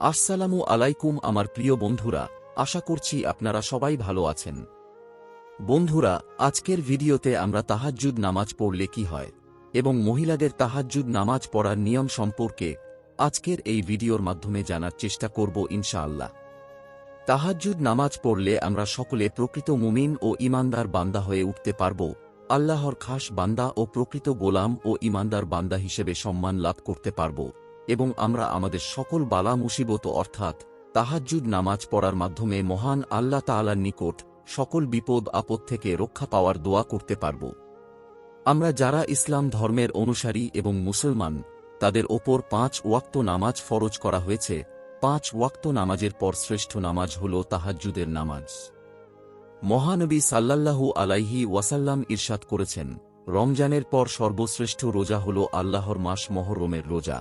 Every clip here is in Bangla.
আসসালামু আলাইকুম আমার প্রিয় বন্ধুরা, আশা করছি আপনারা সবাই ভালো আছেন। বন্ধুরা, আজকের ভিডিওতে আমরা তাহাজ্জুদ নামাজ পড়লে কি হয়, এবং মহিলাদের তাহাজ্জুদ নামাজ পড়ার নিয়ম সম্পর্কে আজকের এই ভিডিওর মাধ্যমে জানার চেষ্টা করব ইনশাআল্লাহ। তাহাজ্জুদ নামাজ পড়লে আমরা সকলে প্রকৃত মুমিন ও ইমানদার বান্দা হয়ে উঠতে পারব, আল্লাহর খাস বান্দা ও প্রকৃত গোলাম ও ইমানদার বান্দা হিসেবে সম্মান লাভ করতে পারব। এবং আমরা আমাদের সকল বালা মুসিবত অর্থাৎ তাহাজ্জুদ নামাজ পড়ার মাধ্যমে মহান আল্লাহ তাআলার নিকট সকল বিপদ আপদ থেকে রক্ষা পাওয়ার দোয়া করতে পারব। আমরা যারা ইসলাম ধর্মের অনুসারী এবং মুসলমান, তাদের ওপর পাঁচ ওয়াক্ত নামাজ ফরজ করা হয়েছে। পাঁচ ওয়াক্ত নামাজের পর শ্রেষ্ঠ নামাজ হল তাহাজ্জুদের নামাজ। মহানবী সাল্লাল্লাহু আলাইহি ওয়াসাল্লাম ইরশাদ করেছেন, রমজানের পর সর্বশ্রেষ্ঠ রোজা হল আল্লাহর মাস মহরমের রোজা।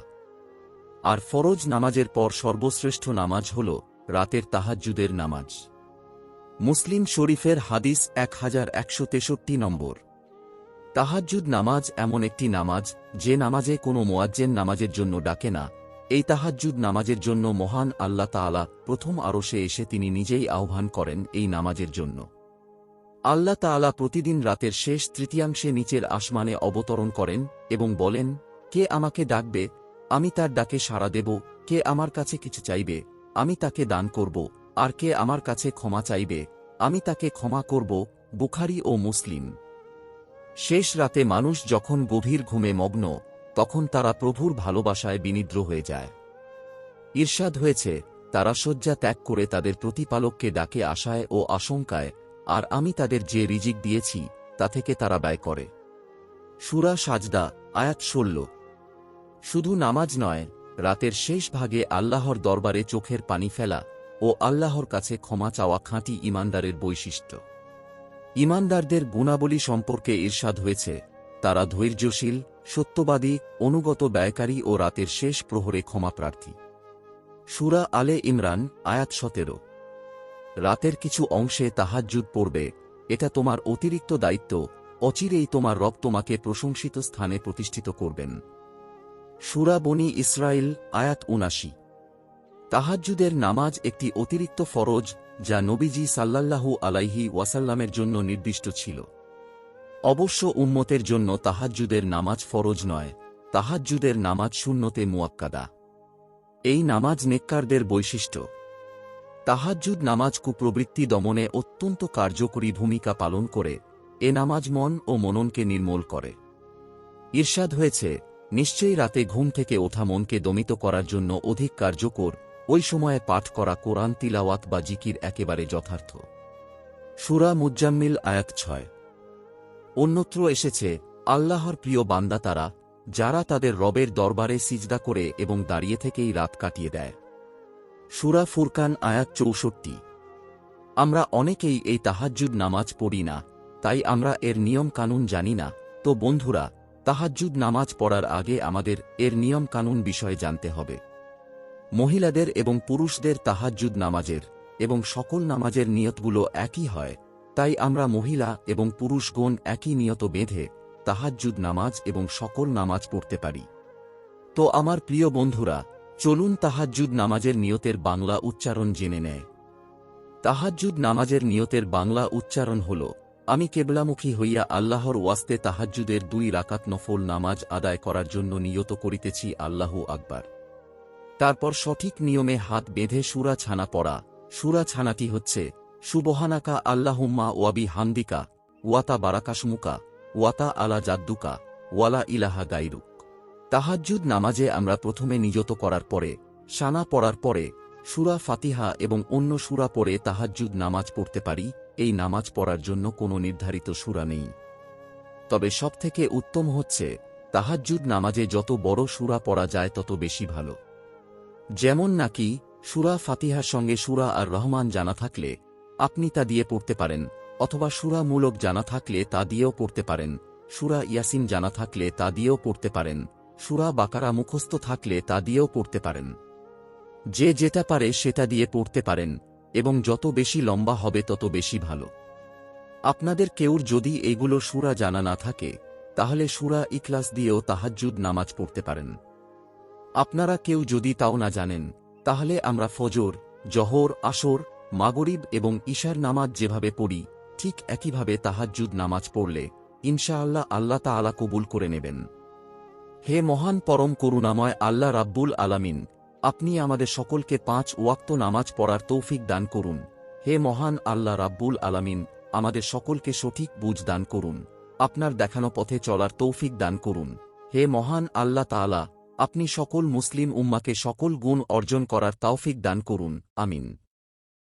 আর ফরজ নামাজের পর সর্বশ্রেষ্ঠ নামাজ হল রাতের তাহাজ্জুদের নামাজ। মুসলিম শরীফের হাদিস এক হাজার একশো তেষট্টি নম্বর। তাহাজ্জুদ নামাজ এমন একটি নামাজ যে নামাজে কোনো মোয়াজ্জেন নামাজের জন্য ডাকে না। এই তাহাজ্জুদ নামাজের জন্য মহান আল্লাহ তাআলা প্রথম আরশে এসে তিনি নিজেই আহ্বান করেন এই নামাজের জন্য। আল্লাহ তাআলা প্রতিদিন রাতের শেষ তৃতীয়াংশে নিচের আসমানে অবতরণ করেন এবং বলেন, কে আমাকে ডাকবে আমি তার ডাকে সাড়া দেব, কে আমার কাছে কিছু চাইবে, আমি তাকে দান করব, আর কে আমার কাছে ক্ষমা চাইবে, আমি তাকে ক্ষমা করব, বুখারি ও মুসলিম। শেষ রাতে মানুষ যখন গভীর ঘুমে মগ্ন, তখন তারা প্রভুর ভালোবাসায় বিনিদ্র হয়ে যায়। ঈর্ষাদ হয়েছে, তারা শয্যা ত্যাগ করে তাদের প্রতিপালককে ডাকে আশায় ও আশঙ্কায়, আর আমি তাদের যে রিজিক দিয়েছি, তা থেকে তারা ব্যয় করে। সুরা সাজদা, আয়াত ষোল। শুধু নামাজ নয়, রাতের শেষ ভাগে আল্লাহর দরবারে চোখের পানি ফেলা ও আল্লাহর কাছে ক্ষমা চাওয়া খাঁটি ইমানদারের বৈশিষ্ট্য। ইমানদারদের গুণাবলী সম্পর্কে ঈর্ষাদ হয়েছে, তারা ধৈর্যশীল, সত্যবাদী, অনুগত ব্যয়কারী ও রাতের শেষ প্রহরে ক্ষমাপ্রার্থী সুরা আলে ইমরান, আয়াত সতেরো। রাতের কিছু অংশে তাহাজ্জুদ পড়বে, এটা তোমার অতিরিক্ত দায়িত্ব, অচিরেই তোমার রব তোমাকে প্রশংসিত স্থানে প্রতিষ্ঠিত করবেন। সুরা বনি ইসরায়েল আয়াত উনাশি তাহাজ্জুদের নামাজ একটি অতিরিক্ত ফরজ যা নবীজি সাল্লাল্লাহু আলাইহি ওয়াসাল্লামের জন্য নির্দিষ্ট ছিল। অবশ্য উম্মতের জন্য তাহাজ্জুদের নামাজ ফরজ নয়, তাহাজ্জুদের নামাজ শূন্যতে মুয়াক্কাদা। এই নামাজ নেককারদের বৈশিষ্ট্য। তাহাজ্জুদ নামাজ কুপ্রবৃত্তি দমনে অত্যন্ত কার্যকরী ভূমিকা পালন করে, এ নামাজ মন ও মননকে নির্মূল করে। ঈর্ষাদ হয়েছে নিশ্চয়ই রাতে ঘুম থেকে ওঠা মনকে দমিত করার জন্য অধিক কার্যকর ওই সময়ে পাঠ করা কোরআন তিলাওয়াত বা জিকির একেবারে যথার্থ। সুরা মুজ্জাম্মিল আয়াত ছয়। অন্যত্র এসেছে, আল্লাহর প্রিয় বান্দা তারা, যারা তাদের রবের দরবারে সিজদা করে এবং দাঁড়িয়ে থেকেই রাত কাটিয়ে দেয়। সুরা ফুরকান আয়াত চৌষট্টি। আমরা অনেকেই এই তাহাজ্জুদ নামাজ পড়ি না, তাই আমরা এর নিয়ম কানুন জানি না। তো বন্ধুরা তাহাজ্জুদ নামাজ পড়ার আগে আমাদের এর নিয়ম কানুন বিষয়ে জানতে হবে। মহিলাদের এবং পুরুষদের তাহাজ্জুদ নামাজের এবং সকল নামাজের নিয়তগুলো একই হয়, তাই আমরা মহিলা এবং পুরুষগণ একই নিয়ত বেঁধে তাহাজ্জুদ নামাজ এবং সকল নামাজ পড়তে পারি। তো আমার প্রিয় বন্ধুরা, চলুন তাহাজ্জুদ নামাজের নিয়তের বাংলা উচ্চারণ জেনে নেয়। তাহাজ্জুদ নামাজের নিয়তের বাংলা উচ্চারণ হল আমি কেবলামুখী হইয়া আল্লাহর ওয়াস্তে তাহাজ্জুদের দুই রাকাত নফল নামাজ আদায় করার জন্য নিয়ত করিতেছি আল্লাহ আকবার। তারপর সঠিক নিয়মে হাত বেঁধে সুরা ছানা পড়া। সুরা ছানাটি হচ্ছে, সুবহানাকা আল্লাহুম্মা ওয়াবি হান্দিকা ওয়াতা বারাকাসমুকা ওয়াতা আলা জাদ্দুকা ওয়ালা ইলাহা গাইরুক। তাহাজ্জুদ নামাজে আমরা প্রথমে নিযত করার পরে, সানা পড়ার পরে, সুরা ফাতিহা এবং অন্য সুরা পড়ে তাহাজ্জুদ নামাজ পড়তে পারি। এই নামাজ পড়ার জন্য কোনো নির্ধারিত সুরা নেই। তবে সবথেকে উত্তম হচ্ছে, তাহাজ্জুদ নামাজে যত বড় সুরা পড়া যায় তত বেশি ভালো। যেমন নাকি, সুরা ফাতিহার সঙ্গে সুরা আর রহমান জানা থাকলে আপনি তা দিয়ে পড়তে পারেন, অথবা সুরা মূলক জানা থাকলে তা দিয়েও পড়তে পারেন, সুরা ইয়াসিন জানা থাকলে তা দিয়েও পড়তে পারেন, সুরা বাকারা মুখস্থ থাকলে তা দিয়েও পড়তে পারেন। যে যেটা পারে সেটা দিয়ে পড়তে পারেন এবং যত বেশি লম্বা হবে তত বেশি ভালো। আপনাদের কেউর যদি এগুলো সুরা জানা না থাকে, তাহলে সুরা ইখলাস দিয়েও তাহাজ্জুদ নামাজ পড়তে পারেন। আপনারা কেউ যদি তাও না জানেন, তাহলে আমরা ফজর, জহর, আসর, মাগরিব এবং ঈশার নামাজ যেভাবে পড়ি, ঠিক একইভাবে তাহাজ্জুদ নামাজ পড়লে ইনশাআল্লাহ আল্লাহ তাআলা কবুল করে নেবেন। হে মহান পরম করুণাময় আল্লাহ রাব্বুল আলামিন আপনি আমাদের সকলকে পাঁচ ওয়াক্ত নামাজ পড়ার তৌফিক দান করুন। হে মহান আল্লাহ রাব্বুল আলামিন, আমাদের সকলকে সঠিক বুঝ দান করুন। আপনার দেখানো পথে চলার তৌফিক দান করুন। হে মহান আল্লাহ তালা আপনি সকল মুসলিম উম্মাকে সকল গুণ অর্জন করার তৌফিক দান করুন। আমিন।